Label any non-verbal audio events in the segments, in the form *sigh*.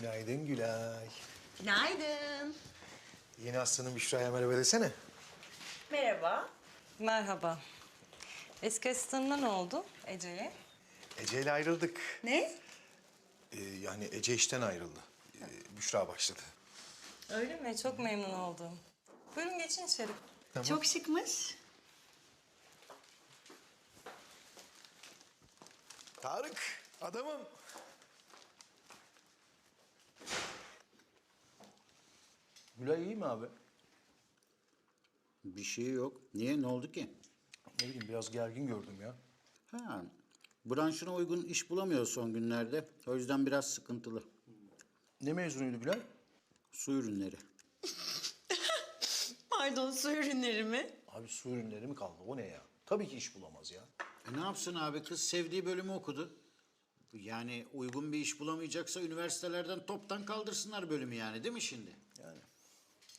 Günaydın Gülay. Günaydın. Yeni aslanım Büşra'ya merhaba desene. Merhaba. Merhaba. Eski asistanına ne oldu Ece'ye? Ece ile ayrıldık. Ne? Ee, yani Ece işten ayrıldı. Ee, Büşra başladı. Öyle mi? Çok memnun oldum. Buyurun geçin içeri. Çok şıkmış. Tarık, adamım. Gülay iyi mi abi? Bir şey yok. Niye? Ne oldu ki? Ne bileyim biraz gergin gördüm ya. Ha, branşına uygun iş bulamıyor son günlerde. O yüzden biraz sıkıntılı. Ne mezunuydu Gülay? Su ürünleri. *laughs* Pardon su ürünleri mi? Abi su ürünleri mi kaldı? O ne ya? Tabii ki iş bulamaz ya. E ne yapsın abi? Kız sevdiği bölümü okudu. Yani uygun bir iş bulamayacaksa üniversitelerden toptan kaldırsınlar bölümü yani değil mi şimdi? Yani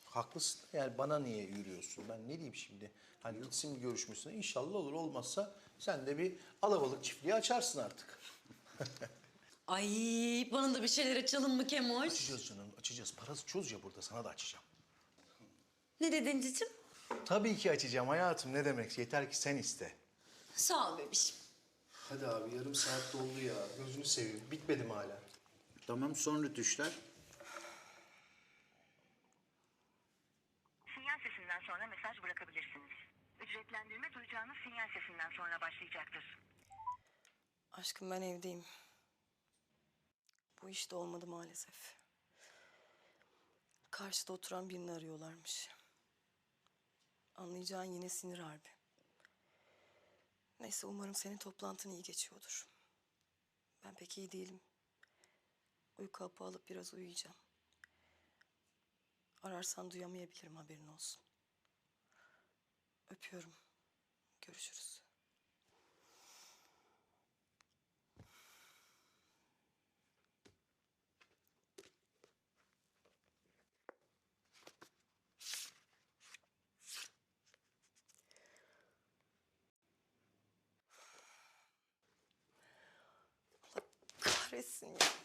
haklısın. Yani bana niye yürüyorsun? Ben ne diyeyim şimdi? Hani gitsin bir görüşmesine inşallah olur. Olmazsa sen de bir alabalık çiftliği açarsın artık. *laughs* Ay bana da bir şeyler açalım mı Kemoş? Açacağız canım, açacağız. Parası çöz ya burada, sana da açacağım. Ne dedin cicim? Tabii ki açacağım hayatım. Ne demek? Yeter ki sen iste. Sağ ol bebişim. Hadi abi, yarım saat doldu ya. Gözünü seveyim. Bitmedi mi hala? Tamam son rütüşler. Sinyal sesinden sonra mesaj bırakabilirsiniz. Ücretlendirme duyacağınız sinyal sesinden sonra başlayacaktır. Aşkım ben evdeyim. Bu iş de olmadı maalesef. Karşıda oturan birini arıyorlarmış. Anlayacağın yine sinir harbi. Neyse umarım senin toplantın iyi geçiyordur. Ben pek iyi değilim. Uyku hapı alıp biraz uyuyacağım. Ararsan duyamayabilirim haberin olsun. Öpüyorum. Görüşürüz. Allah kahretsin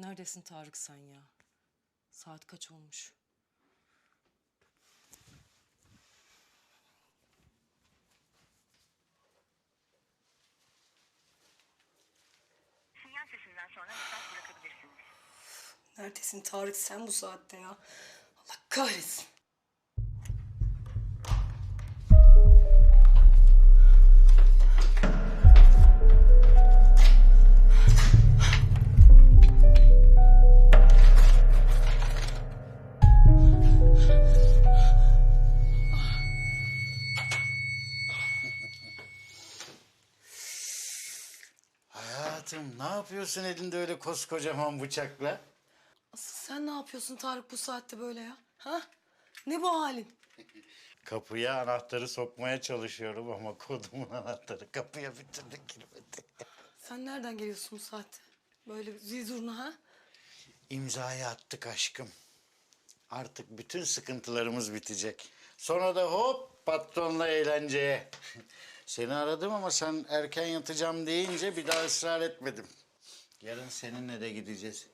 Neredesin Tarık sen ya? Saat kaç olmuş? Sinyal sesinden sonra mesaj bırakabilirsiniz. Neredesin Tarık sen bu saatte ya? Allah kahretsin. Hayatım ne yapıyorsun elinde öyle koskocaman bıçakla? Asıl sen ne yapıyorsun Tarık bu saatte böyle ya? Ha? Ne bu halin? *laughs* Kapıya anahtarı sokmaya çalışıyorum ama kodumun *laughs* anahtarı kapıya bir türlü girmedi. Sen nereden geliyorsun bu saatte? Böyle zil zurna ha? İmzayı attık aşkım. Artık bütün sıkıntılarımız bitecek. Sonra da hop patronla eğlenceye. *laughs* Seni aradım ama sen erken yatacağım deyince bir daha ısrar etmedim. Yarın seninle de gideceğiz.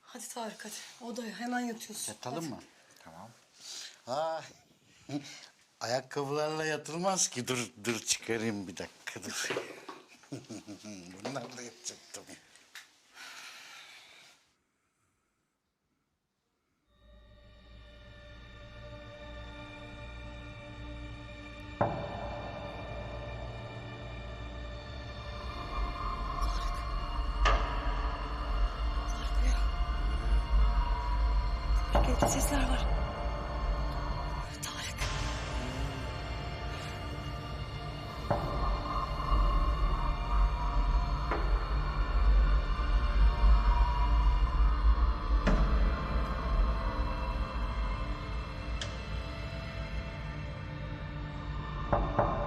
Hadi Tarık hadi odaya hemen yatıyorsun. Yatalım mı? Tamam. Ha, *laughs* ayakkabılarla yatılmaz ki. Dur, dur çıkarayım bir dakika dur. *laughs* Bunlarla yatacaktım. Sesler var. Tarık. Tarık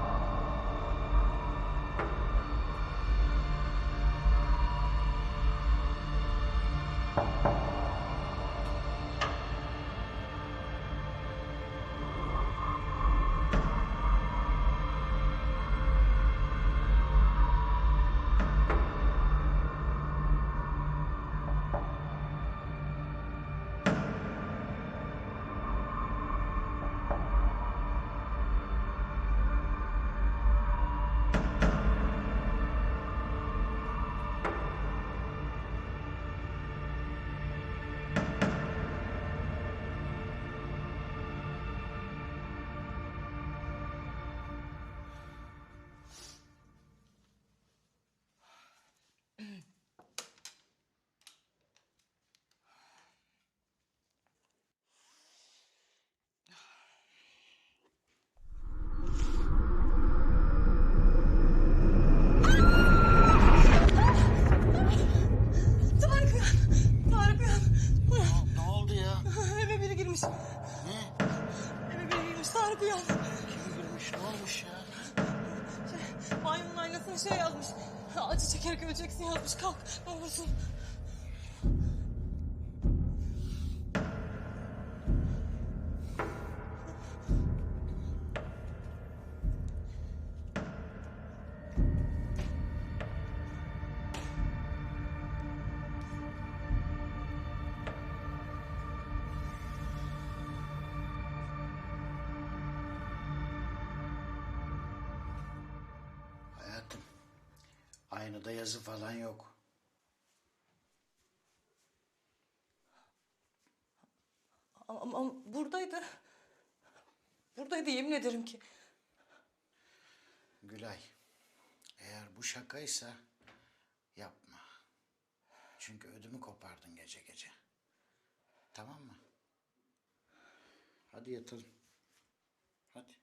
olmuş ya? Banyonun aynasına şey yazmış. Acı çekerek öleceksin yazmış. Kalk ne olursun. Aynada yazı falan yok. Ama, ama buradaydı. Buradaydı yemin ederim ki. Gülay, eğer bu şakaysa yapma. Çünkü ödümü kopardın gece gece. Tamam mı? Hadi yatalım. Hadi.